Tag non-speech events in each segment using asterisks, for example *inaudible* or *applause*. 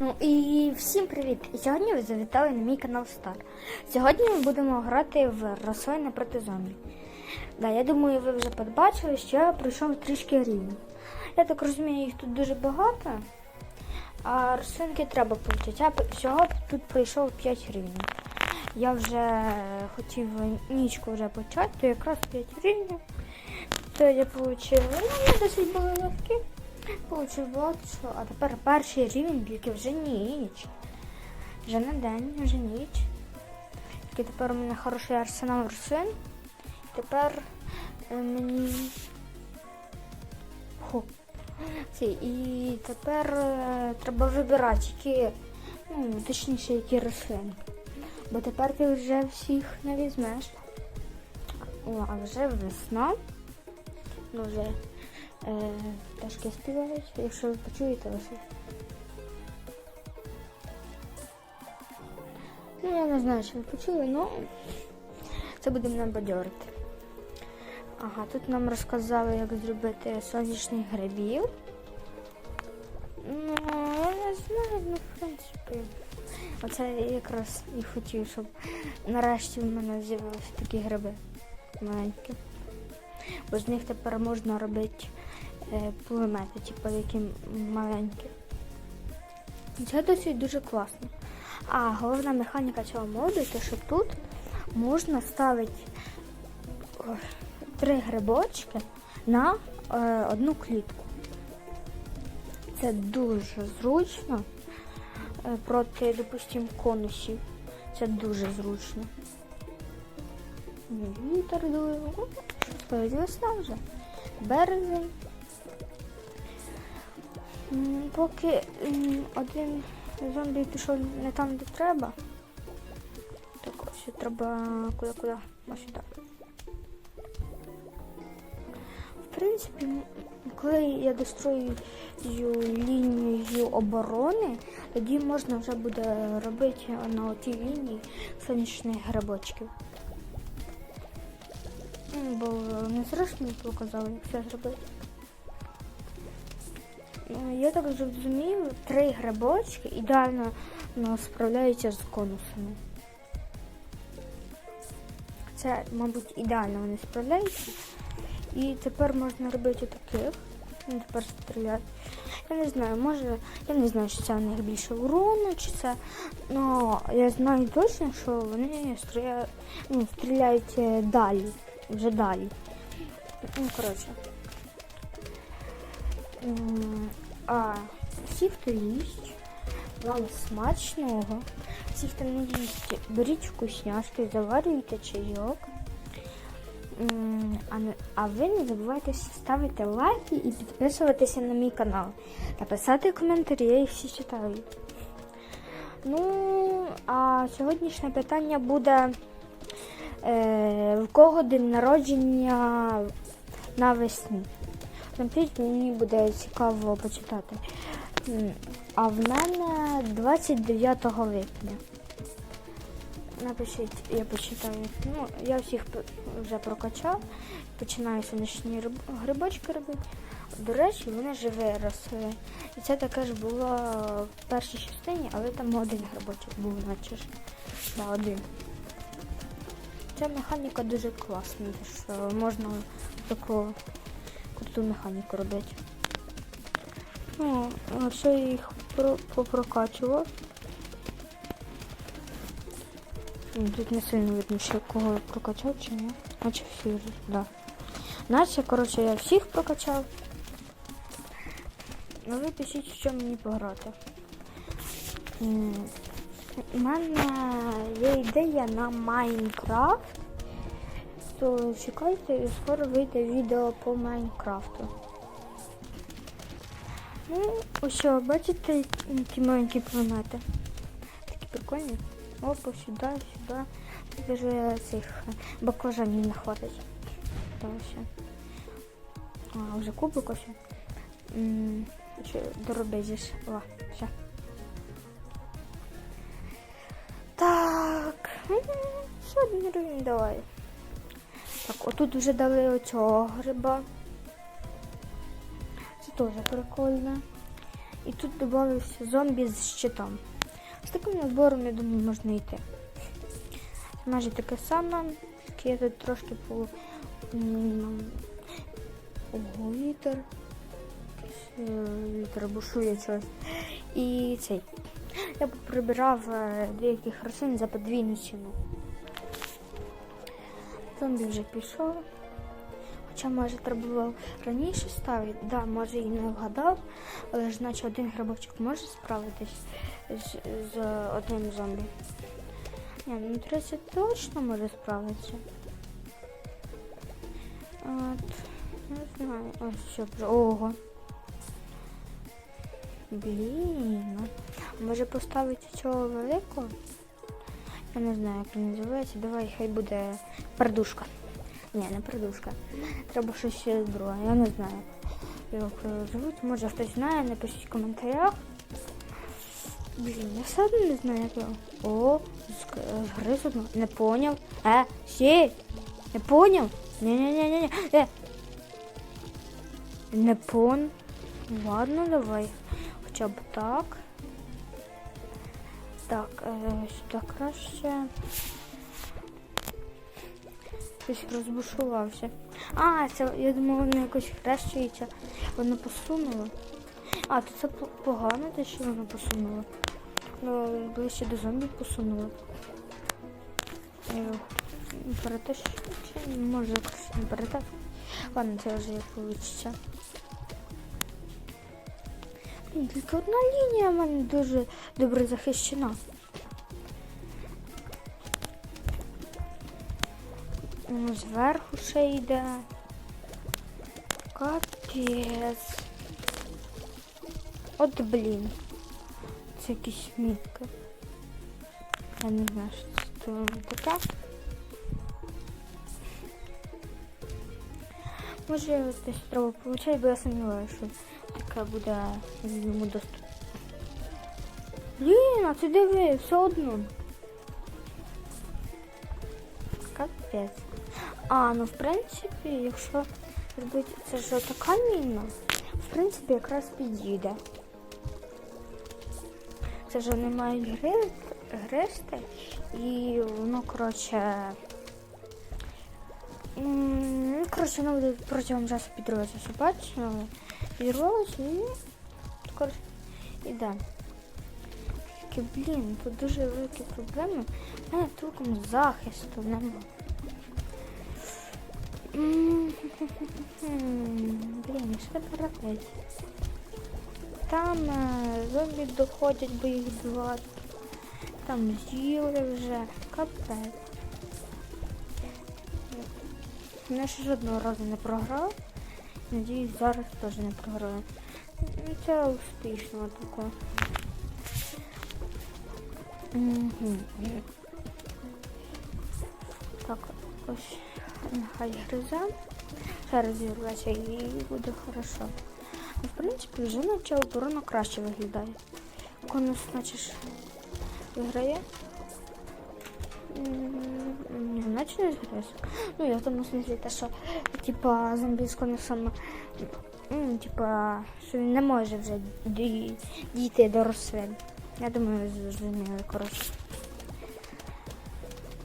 Ну і всім привіт! І сьогодні ви завітали на мій канал Стар. Сьогодні ми будемо грати в рослини проти зомбі. Да, я думаю, ви вже побачили, що я пройшов трішки рівень. Я так розумію, їх тут дуже багато. А рослинки треба пройти. Я всього тут пройшов 5 рівнів. Я вже хотів нічку вже почати, то якраз 5 рівнів. То я отримав, ну, досить були легкі. Получив що. А тепер перший рівень, тільки вже ніч. Вже не день, вже ніч. Тільки тепер у мене хороший арсенал рослин. Тепер е, мені. Ху. І тепер е, треба вибирати, які, ну, точніше, які рослини. Бо тепер ти вже всіх не візьмеш. О, а вже весна. Ну, вже пташки співають, якщо ви почуєте лише. Ну, я не знаю, чи ви почули, але це буде мене бадьорити. Ага, тут нам розказали, як зробити сонячних грибів. Ну, я не знаю, ну, в принципі. Оце я якраз і хотів, щоб нарешті в мене з'явилися такі гриби маленькі. Бо з них тепер можна робити е, пулемети, типу які маленькі. Це досить дуже класно. А головна механіка цього моду, те, що тут можна ставити три грибочки на е, одну клітку. Це дуже зручно е, проти, допустимо, конусів. Це дуже зручно. Вітер дує. Що весна вже. Березень. Поки один зомбі пішов не там, де треба. Так ось треба куди-куди. Ось сюди. В принципі, коли я дострою лінію оборони, тоді можна вже буде робити на тій лінії сонячних грибочків. Бо не зручно показали, як це зробити. Ну, Я так зрозумів, три грибочки ідеально ну, справляються з конусами. Це, мабуть, ідеально вони справляються. І тепер можна робити таких. Вони тепер стріляють. Я не знаю, може, я не знаю, чи це у них більше урону, чи це. Ну, я знаю точно, що вони стріляють, ну, стріляють е, далі, вже далі. Ну, коротше. А всі, хто їсть, вам смачного. Всі, хто не їсть, беріть вкусняшки, заварюйте чайок. А ви не забувайте ставити лайки і підписуватися на мій канал. Та писати коментарі, я їх всі читаю. Ну, а сьогоднішнє питання буде е, в кого день народження навесні. Напишіть, мені буде цікаво почитати. А в мене 29 липня. Напишіть, я почитаю. Ну, я всіх вже прокачав. Починаю сонячні грибочки робити. До речі, вони вже виросли. І це таке ж було в першій частині, але там один грибочок був, наче ж. Да, один. Ця механіка дуже класна, що можна таку круту механіку робити. Ну, а все я їх про- попрокачував. Тут не сильно видно, що кого я прокачав чи ні. Наче всі вже, да. Наче, коротше, я всіх прокачав. Ну ви пишіть, що мені пограти. У мене є ідея на Майнкрафт. То чекайте, і скоро вийде відео по Майнкрафту. Ну, ось бачите, які маленькі планети? Такі прикольні. Опа, сюди, сюди. Тут вже цих баклажанів не хватить. Там ще. А, вже кубик ось. М, Чи доробезиш. О, все. Так. Ще один рівень давай. Так, отут вже дали оцього гриба. Це теж прикольно. І тут додався зомбі з щитом. З таким набором, я думаю, можна йти. Майже таке саме, я тут трошки по. Ого, вітер. Е, Вітер бушує щось. І цей. Я прибирав е, деяких рослин за подвійну ціну. Зомбі вже пішов. Хоча може треба було раніше ставити, да, може і не вгадав, але ж наче один грибочок може справитись з, з одним зомбі. Ні, ну 30 точно може справитися. От, не знаю. Ось що вже. Ого. Блін. Може поставити цього великого? Я не знаю, як він називається. Давай, хай буде пердушка. Ні, не пердушка. Треба щось друге. Я не знаю. Як звуть. Може хтось знає, напишіть в коментарях. Блін, я все одно не знаю, як його. О, зг- згриз одну. Не поняв. Е, сі! Не поняв? Ні-ні-ні-ні. Е. Не пон. Ладно, давай. Хоча б так. Так, е, сюди краще. Щось розбушувався. А, це я думала, воно якось хрещується. Воно посунуло. А, то це погано, те, що воно посунуло. Ну, ближче до зомбі посунуло. Е, Перетащу, чи може якось не перетащу. Ладно, це вже як вийде. Тільки одна лінія в мене дуже добре захищена. Ну, зверху ще йде. Капець. От блін. Це якісь мітки. Я не знаю, що це таке. Може десь треба получати, бо я сумніваюся, що таке буде йому доступ. Блін, а ти диви, все одно. Капець. А, ну в принципі, якщо зробити це ж така міна, в принципі, якраз підійде. Це ж мають гри- гристи і воно, коротше. Ну, коротше, воно буде протягом часу підриватися. Бачиш, воно підірвалося і коротше, іде. Тільки, блін, тут дуже великі проблеми. У мене толком захисту нема. М, Блін, що це робити? Там е, зомбі доходять, бо їх звати. Там з'їли вже. Капець. Я ще жодного разу не програв. Надіюсь, зараз теж не програю. Ну, Це успішно таке. Так, ось нехай гризе. Зараз зірветься і буде хорошо. Ну, в принципі, вже наче оборона краще виглядає. Конус, значить, виграє. Наче не. Ну, я в тому смислі те, що типа зомбі з конусом, типа, що він не може вже дій- дійти до розсвіту. Я думаю, зрозуміли, коротше.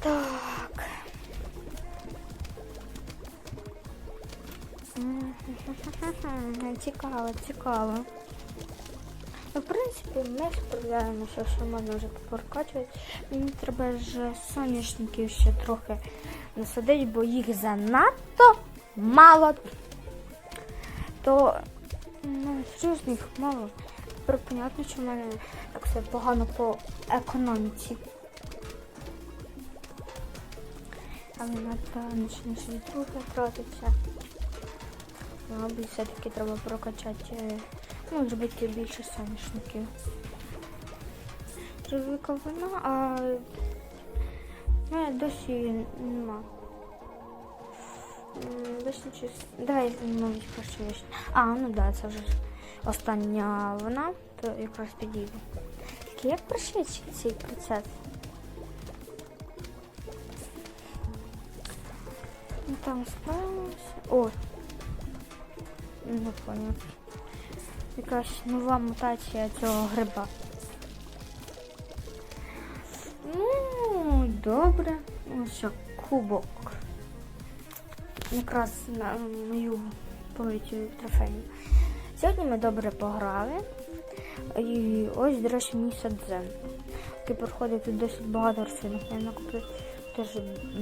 Так. *laughs* Цікаво, цікаво. Ну, в принципі, ми справляємося, що можна вже прокачувати. Мені треба ж соняшників ще трохи насадити, бо їх занадто мало. То ну, серйозно їх мало. Тепер понятно, що в мене так все погано по економіці. Але напевно, що не собі трохи тратиться. Мабуть, все-таки треба прокачати, е, ну, зробити більше соняшників. Велика вона, а в досі нема. Досі щось. Давай, мабуть, краще. А, ну так, да, це вже остання вона, то якраз підійде. Так як пришвидшити цей процес? Ну там справилося. О! Не понял. Якась нова мутація цього гриба. Ну, добре. Ну що, кубок. Якраз на мою повітю трофею. Сьогодні ми добре пограли. І ось, до речі, мій садзен. Який проходить тут досить багато рослинок. Я накупив теж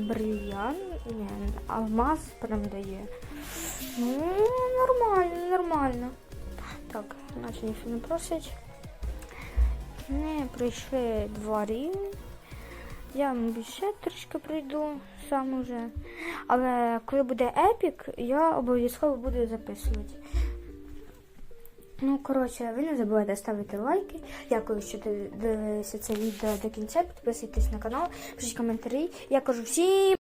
брильян, алмаз прям дає. Ну, нормально, нормально. Так, наче ніхто не просить. Ми пройшли два рівні. Я ще трішки пройду сам уже. Але коли буде епік, я обов'язково буду записувати. Ну, коротше, ви не забувайте ставити лайки. Дякую, що дивилися це відео до кінця. Підписуйтесь на канал, пишіть коментарі. Я кажу всім.